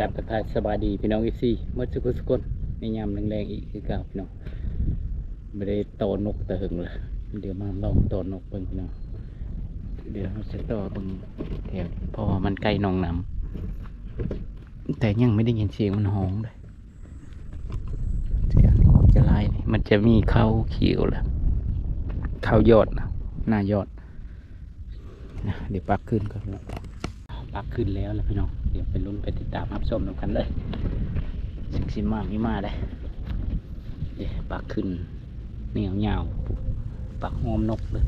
ราบทักทายสบายดีพี่น้องอีซีเมื่อสุกสุกคนในยามแรงๆอีกคือเก่าพี่น้องไม่ได้โตนกแต่หึงเลยเดี๋ยวมาลองโตนกเบิ่งพี่น้องเดี๋ยวเราจะต่อเบิ่งแถวเพราะว่ามันใกล้หนองน้ำแต่ยังไม่ได้ยินเสียงมันห้องเลยเสียงจะไล่นี่มันจะมีเข้าเขียวแหละเข้ายอดนะหน้ายอดนะเดี๋ยวปักขึ้นก็แล้ว ปักขึ้นแล้วแล้วพี่น้อง เดี๋ยวไปลุ้นไปติดตามรับชมกันเลยสิงสิมามีมาได้เดี๋ยวปักขึ้นเหนียวเหงาปักหอมนกเลย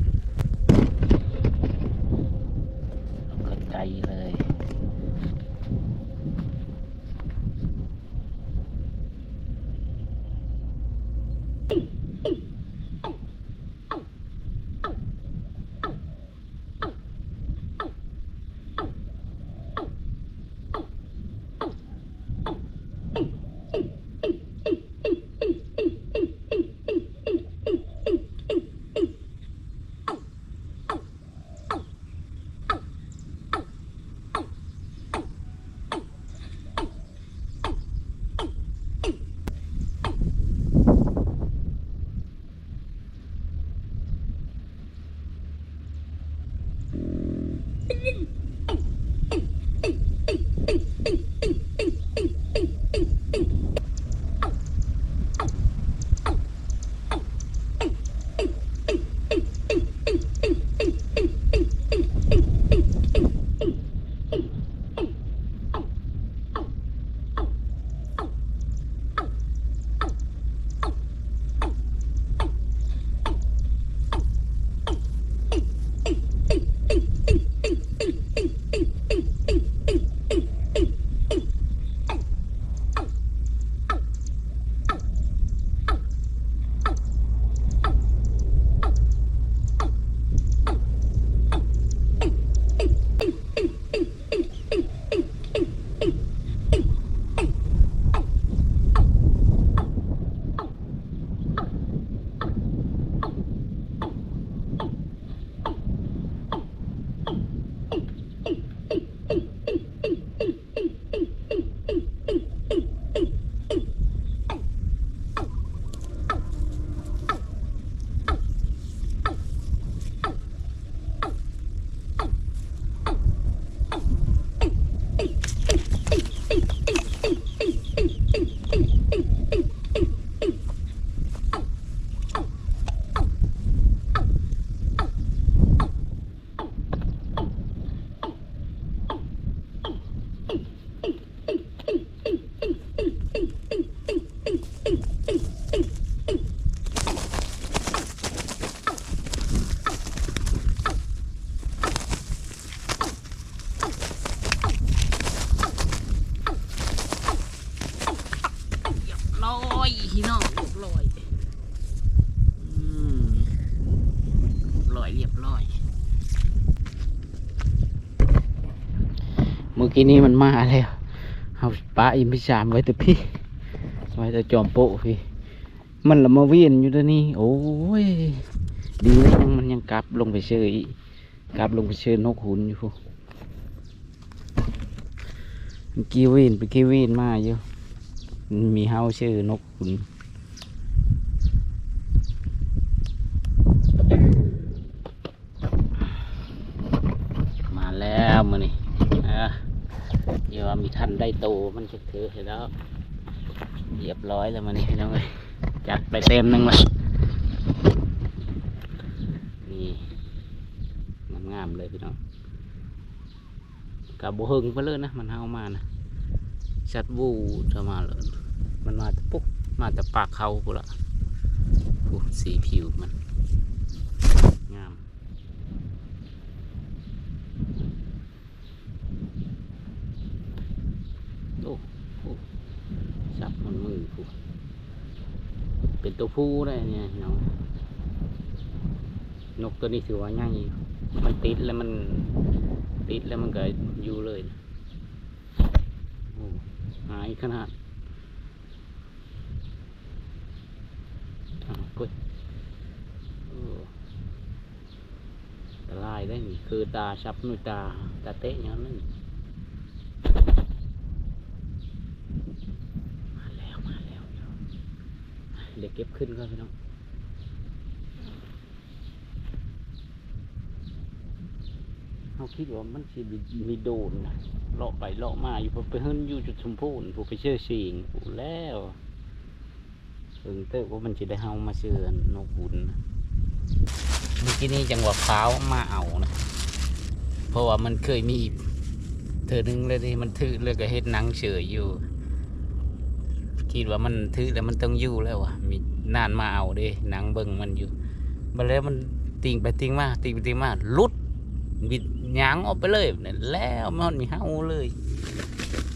มื่อกี้นี้มันมาแล้วเอาปลาอิมพิชามไว้แต่พี่ไว้แต่จอมโปะพี่ มันละมาเวียนอยู่ตัวนี้ โอ้ย ดีนะยังมันยังกลับลงไปเชยอีกลับลงไปเชยนกขุนอยู่พูเมื่อกี้เวียนเมื่อกี้เวียนมาอยู่มีเฮาเชื่อนกขุนมาแล้วมือนี่อะเดี๋ยวว่ามีทัน ได้โตมันจะถือเสร็จแล้วเรียบร้อยแล้วมันนี่พี่น้องเอ้ยจัดไปเต็มหนึ่งเลยนี่งามๆเลยพี่น้องกับบุหึงไปเลยนะมันเฮามานะชัดวูจะมาเลยมันมาต่ปุ๊บมาแต่ปากเขาปุ๊ละสีผิวมัน งาม โอ้โหสับมันมือผู้เป็น ตัวผู้ได้เนี่ยเนาะนกตัวนี้ถือว่าง่ายอยู่มันติดแล้วมันติดแล้วมันก็อยู่เลยหายขนาดอ้าวเฮ้ยตลายได้นี่คือตาชับนุตาตาเตะอย่างนั้น เดี๋ยวเก็บขึ้นก่อนพี่น้องเขาคิดว่ามันสิมีโดนนะเลาะไปเลาะมาอยู่ไปเฮิรนอยู่จุดชมพูนผู้ไปเชื่อสิงผู้แล้วเพิ่งเตอร์ว่ามันจะได้เฮามาเชื่อนกขุนนะเมื่อกี้นี้จังหวะพร้าวมาเอานะ เพราะว่ามันเคยมีเธอหนึงเลยที่มันถือเลยก็เฮ็ดนังเฉยอยู่ คิดว่ามันถือแล้วมันต้องอยู่แล้ววะมีนานมาเอาเด้หนังเบิ่งมันอยู่มาแล้วมันติงไปติงมาติงไปติงมาลุดบิดยางออกไปเลยนั่นแล้วมันมีเฮาเลย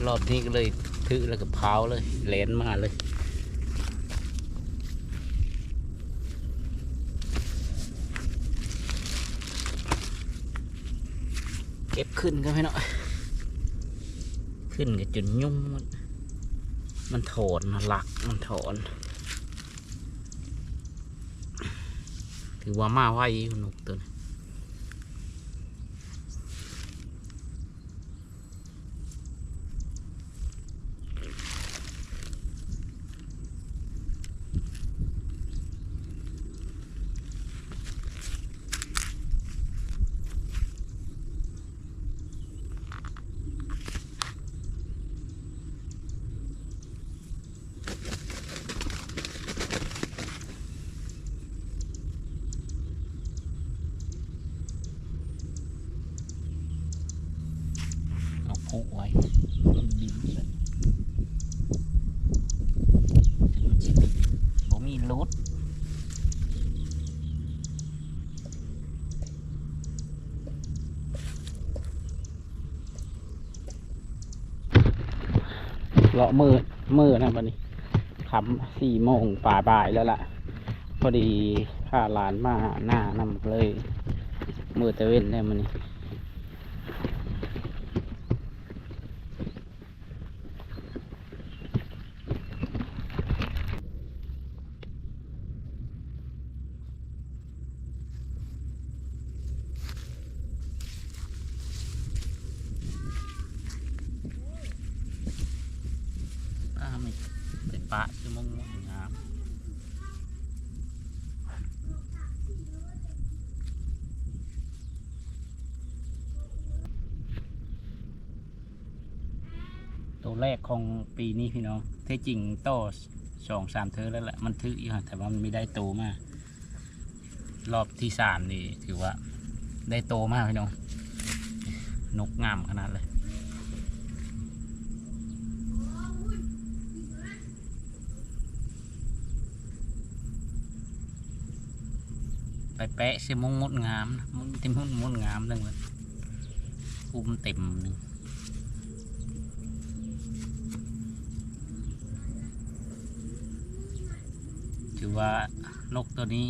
รอบนี้ก็เลยถือแล้วก็เผาเลยแหลนมาเลยเก็บขึ้นกันพี่น้อยขึ้นกันจนยุ่งหมด มันถอนนหลักมันถอน ถือว่ามาไวอยู่นกตัวนี้เอาพุไว้บินเลยบ่มีรุด เลาะมือมือนะวันนี้ขำสี่โมงป่าบ่ายแล้วล่ะ พอดีข้าหลานมาหน้านำเลย มือตะเว้นได้มันนี่ ป้าไม่ไปปะชั่วโมงงาม ตัวแรกของปีนี้พี่น้องแท้จริงโตสองสามเทอแล้วแหละมันทึกอยู่แต่ว่ามันไม่ได้โตมาก รอบที่สามนี่ถือว่า ได้โตมากพี่น้องนกงามขนาดเลยไปแปะเสียมงมดงามมันเต็มมดมดงามทั้งหมดอุ้มเต็มนึง ถือว่านกตัวนี้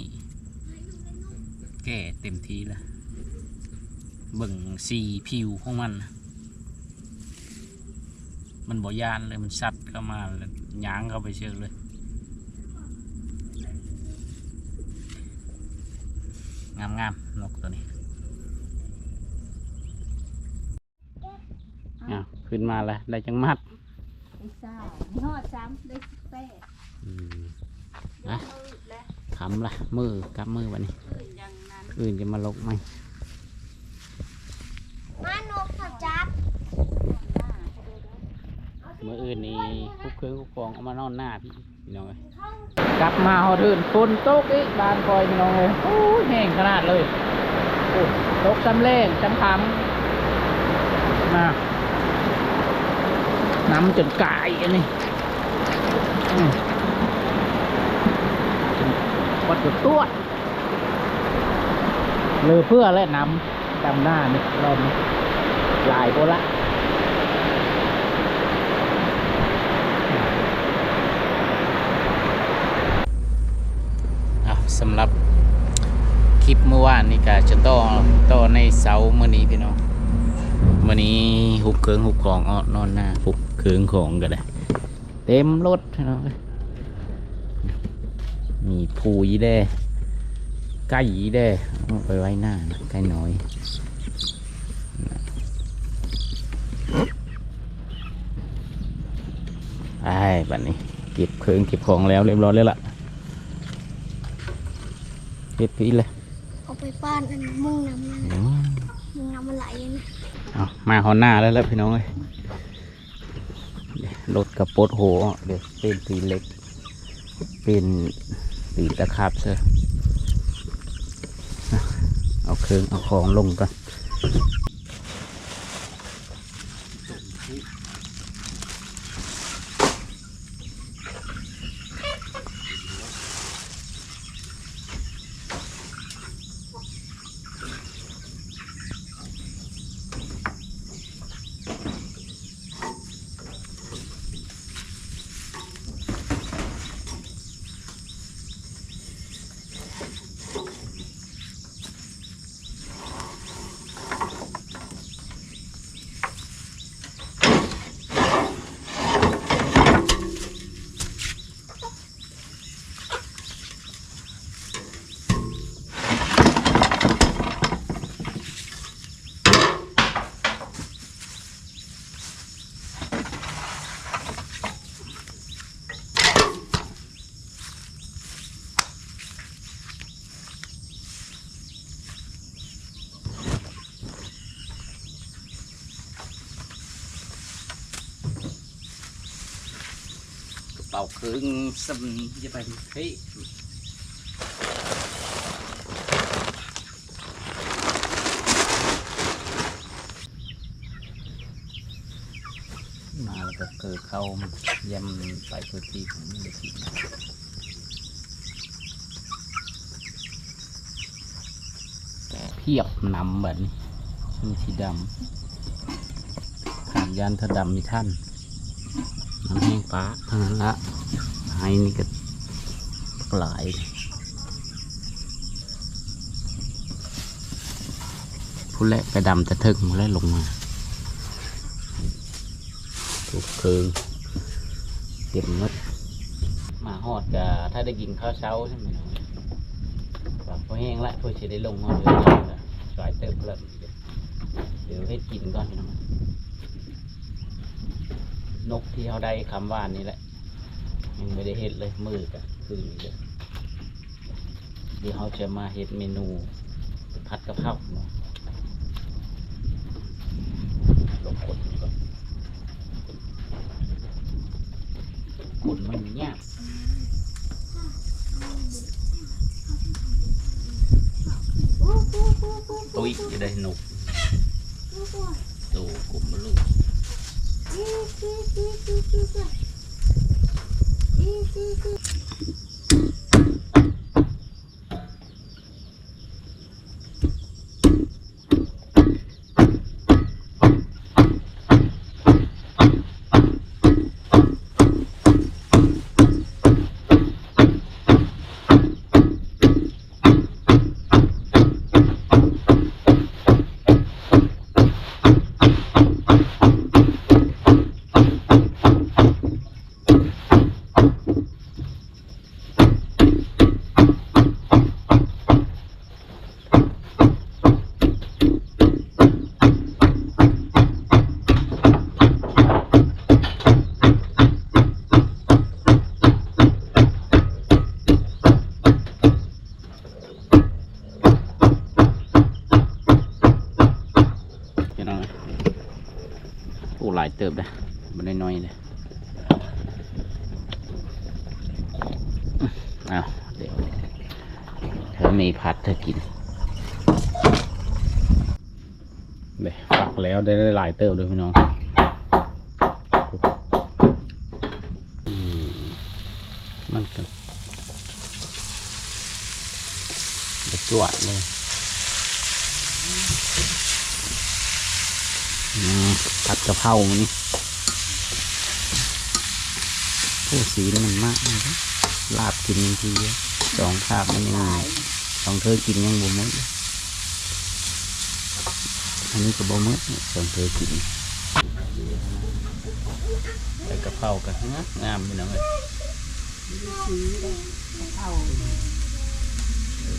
แก่เต็มทีแล้วเบิ่งสีผิวของมันน่ะมันบ่ยานเลยมันสัดเข้ามาแล้วย้างเข้าไปเชื่อเลยงามงามๆนกตัวนี้อ้าวขึ้นมาแล้วได้จังมัดได้ซ่ามีฮอดซ้ำได้สิบแปด อืม ย อะ กมือและ ขำละมือกับมือวันนี้อื่นอย่างนั้นอื่นจะมาลกไหมมานกเขาจับมืออื่นนี่คุกเครื่องคุกฟองเอามานอนหน้าพี่พี่น้องเลยกลับมาหอดื่นฝนตกอีกบานคอยพี่น้องเลยโอ้ยแห้งขนาดเลยโอ้ยตกจำเล่งจำคำมาน้ำจนกายอันนี้ อืมวัดจุดตัวเลือเพื่อและน้ำดำหน้านี่รอบนี้หลายคนละอะสำหรับคลิปเมื่อวานนี่ก็จะต่อต่อในเสาร์มื่อนี้พี่น้องเมื่อนี้หุบเคืองหุบของเอนอนหน้าหุบเคืองของก็ได้ เต็มรถพี่น้อง มีผูยีแด้ไก่ยีแด้เอาไปไว้หน้านะไก่น้อยไอ้บัดนี้ เก็บเครื่องเก็บของแล้วเรียบร้อยแล้วล่ะเฮ็ดปีเลยเอาไปป้านอันมุ่งน้ำนั่นโอ้มุ่งน้ำมันไหลนะเอามาหอนหน้าแล้วแล้วพี่น้องเอ้ยเดี๋ยวรถกระปดโหเดี๋ยวเป็นปีเล็ก เป็น ปีตะขาบเสือเอาเครื่องเอาของลงกัน เป่าเครื่องซ้ำจะไปเฮ้ยมาแล้วก็เกิดเข้ายำไปพื้นที่ของมันเลยทีเพียบนำแบบนี้มีสีดำขามยันถ้าดำมีท่าน น้ำแห้งป้าเท่านั้นละไอ้นี่ก็ปลายผู้แรกไปดำตะทึกมาแล้วลงมาทุกคืนเก็บมดมาหอดกะถ้าได้กินข้าวเช้าใช่ไหมน้องฝากพอแห้งละเพื่อจะได้ลงมาเลยสายเติมแล้วเดี๋ยวให้กินก่อนน้อง นกที่เขาได้คำว่านี่แหละยังไม่ได้เฮ็ดเลยมือกะคืนนี้เลยเดี๋ยวเขาจะมาเฮ็ดเมนูผัดกะเพราเนาะลงกดก่อนกดมันยากตุ้ยจะได้นกตูกลุ่มลูก いい感じ。 เติบเลยมันน้อยๆเลยอ้าวเดี๋ยวเธอมีผัดเธอกินเดี๋ยวฝักแล้วได้หลายเติบเลยพี่น้องมันก็จะจวดเลย อืมผัดกะเพรามันนี่โอ้สีนี่มันมากลยนะลาบกินยังทีเดียวสองคาบมันยังสองเธอกินยังบ่มดเลยอันนี้ก็บ่มดเนี่ยสองเธอกินใส่กะเพรากันงามงามพี่น้องเลย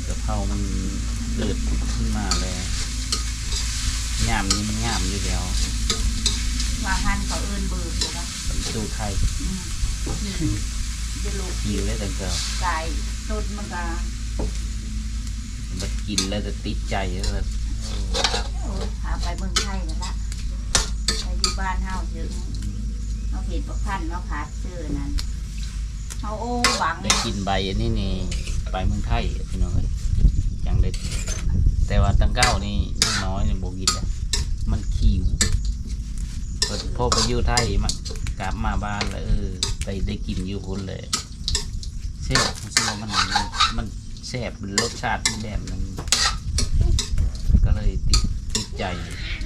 กะเพรามันเดือดขึ้นมาเลยงามนี่มันงามอยู่แล้ว ว่าหันเขาเอินเบิกเลยนะเป็นสูตรไทยเดี๋ยวลูกหิวได้แต่เกิดไก่ต้นมันก็มันกินแล้วจะติดใจแล้วแบบโอ้ยหาไปเมืองไทยแล้วละไปอยู่บ้านเฮาถึงเฮาเห็นประพันธ์เนาะพัดเจอนั้นเฮาโอ้บังได้กินใบอันนี้นี่ใบเมืองไทยพี่น้องเอ้ยจังได้แต่ว่าตังเก้านี่ยังน้อยนี่โบกินอะมันคิว พอพอไปอยู่ไทยมันกลับมาบ้านแล้วเออไปได้กินอยู่คนเลยแซ่บมันว่ามันมันแซ่บรสชาติอีกแบบหนึงก็เลยติดติดใจ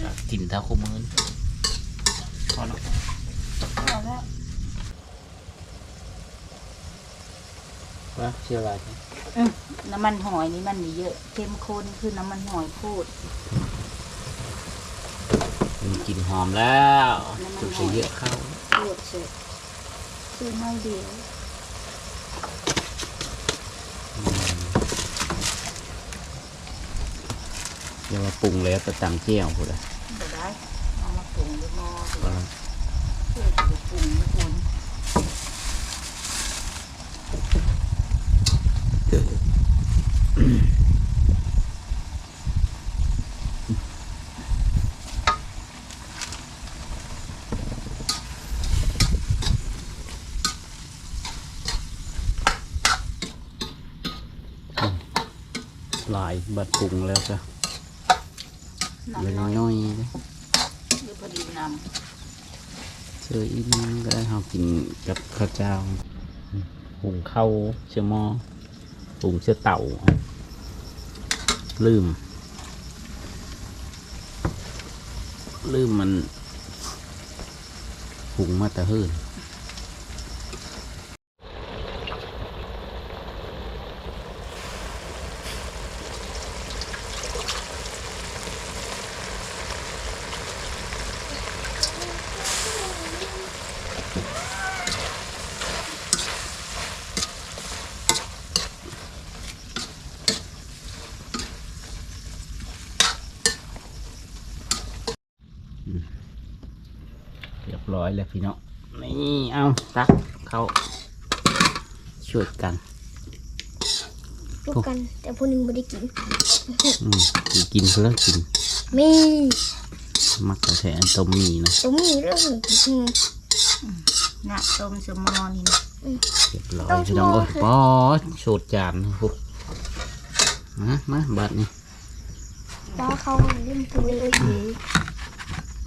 ก็กินเท่าคู่มือนี่พอเนาะเอาแล้วว่าเชื่ออะไรอืมน้ำมันหอยนี่มันมีเยอะเข้มข้นคือน้ำมันหอยพูด มีกลิ่นหอมแล้วจุดใส่เยอะเข้าพูดเสร็จคือไม่เดียวเดี๋ยวมาปรุงแล้วก็ตำเจียวพูดเลย เดี๋ยวได้เอามาปรุงด้วยหม้อ ก็ เพื่อจะไปปรุงทุกคน หลายบัดปรุงแล้วก็เลยน้ำน้อยน้อยๆเลยหรือพอดีนเชื่ออีกนิดนึงก็ได้เรากินกับข้าวเจ้าหุงข้าวเชื่อหม้อหุงเชื่อเต่า ลืม ลืมมันหุงมาแต่เฮิรน เรียบร้อยแล้วพี่น้องนี่เอาตักเข้าช่วยกันลูกกันแต่พวกนึงไม่ได้กินอืมสิกินเพื่อกินมีมักกระแทอันต้มมีนะตรงนี้เรื่องหนึ่งอืมำน่ะต้มสมอนี่นะเรียบร้อยต้มพี่น้องชั่โอ้วยโมงปอดโชดจานนะพวกมามาบัดนี้แล้วเขาเล่นตัวเลย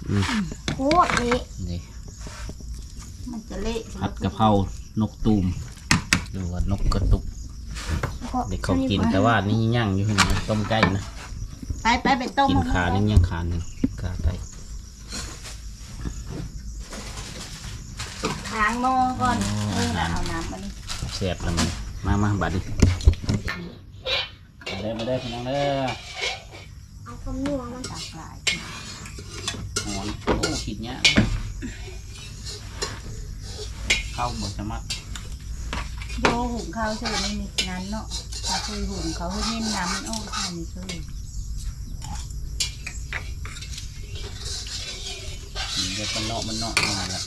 อืมโคตรนี้นี่มัน จะเละผัดกะเพรานกตูมหรือว่านกกระตุกแล้วก็เด็กเขากินแต่ว่านี่ย่างอยู่พี่น้องต้มไก่นะไปไปไปต้มกินขาหนึ่งย่างขาหนึ่งขาไก่ค้างหม้อก่อนเออน่ะเอาน้ำมานี่แซ่บแล้วมันมามาบัดนี้มาเด้อมาเด้อพี่น้องเด้อเอาความนัวมันตักหลายหอนโอ้คิดเนี้ยาก เข้าบดสมัครโบหุงข้าวเชื่อไม่มีนั้นเนาะถ้าเคยหุงเขาให้เน้นน้ำมันออกทานนี่เคยเดี๋ยวมันเนาะมันเนาะมาแล้ว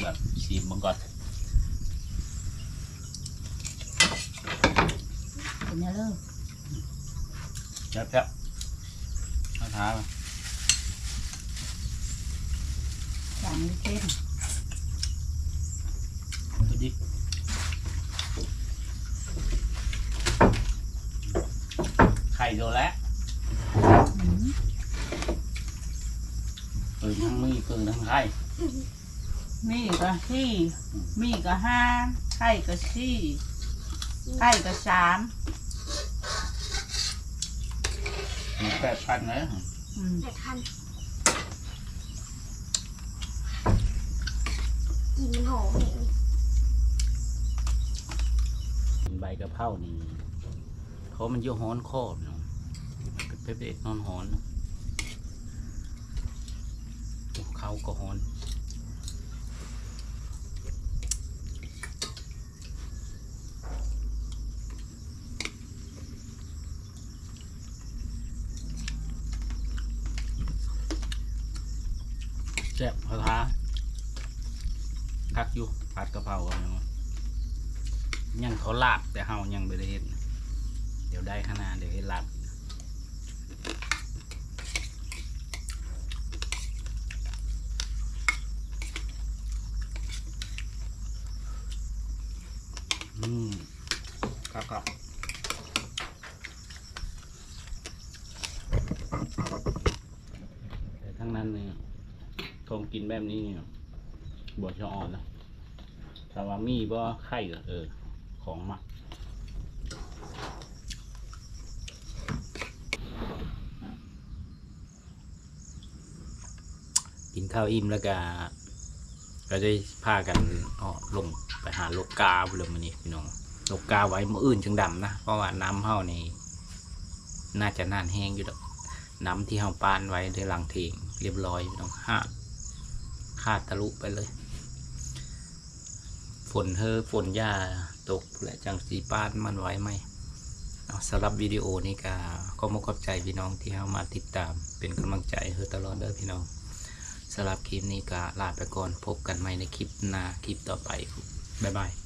แบบสีมังกร เป็นยังเลย แจ๊บแจ๊บเอาท้ามา อย่างนี้เส้น ดูดิไข่โดนแล้ว อืม ปืนทั้งมีปืนทั้งไข่ มีก็สี่มีก็ห้าไข่ก็สี่ไข่ก็สามมีแปดพันเลยอืมแต่ทันกินมันหอมเองใบกะเพรานี่เขามันอยู่ฮ้อนคอบเนาะเป็นเป๊ะๆนอนฮ้อนเนาะเขาก็ฮ้อน แซ่บพอท้าคักอยู่ผัดกะเพรากันยังยังเขาลาบแต่เฮายังไม่ได้เห็นเดี๋ยวได้ขนาดเดี๋ยวให้ลาบอืมครับครับแต่ทั้งนั้นเนี่ยทง กินแบบนี้เนี่ยบวชอ่อนนะแต่ว่ามีบ่ไข่ก็เออ ของมักกินข้าวอิ่มแล้วก็ก็ได้พากันออกลงไปหาโลกกาบุเรมันนี่พี่น้องโลกกาไว้มืออื่นจึงดำนะ เพราะว่าน้ำเฮานี่น่าจะน่านแห้งอยู่ดอกน้ำที่เฮาปานไว้ได้หลังเทงเรียบร้อยพี่น้องห้า ขาดทะลุไปเลย ฝนเฮอฝนหญ้าตกและจังสีปานมันไว้ไหมเอาสำหรับวิดีโอนี้ก็ขอมขอบใจพี่น้องที่เข้ามาติดตามเป็นกำลังใจเฮอตลอดเด้อพี่น้องสำหรับคลิปนี้ก็ลาไปก่อนพบกันใหม่ในคลิปหน้าคลิปต่อไปบ๊ายบาย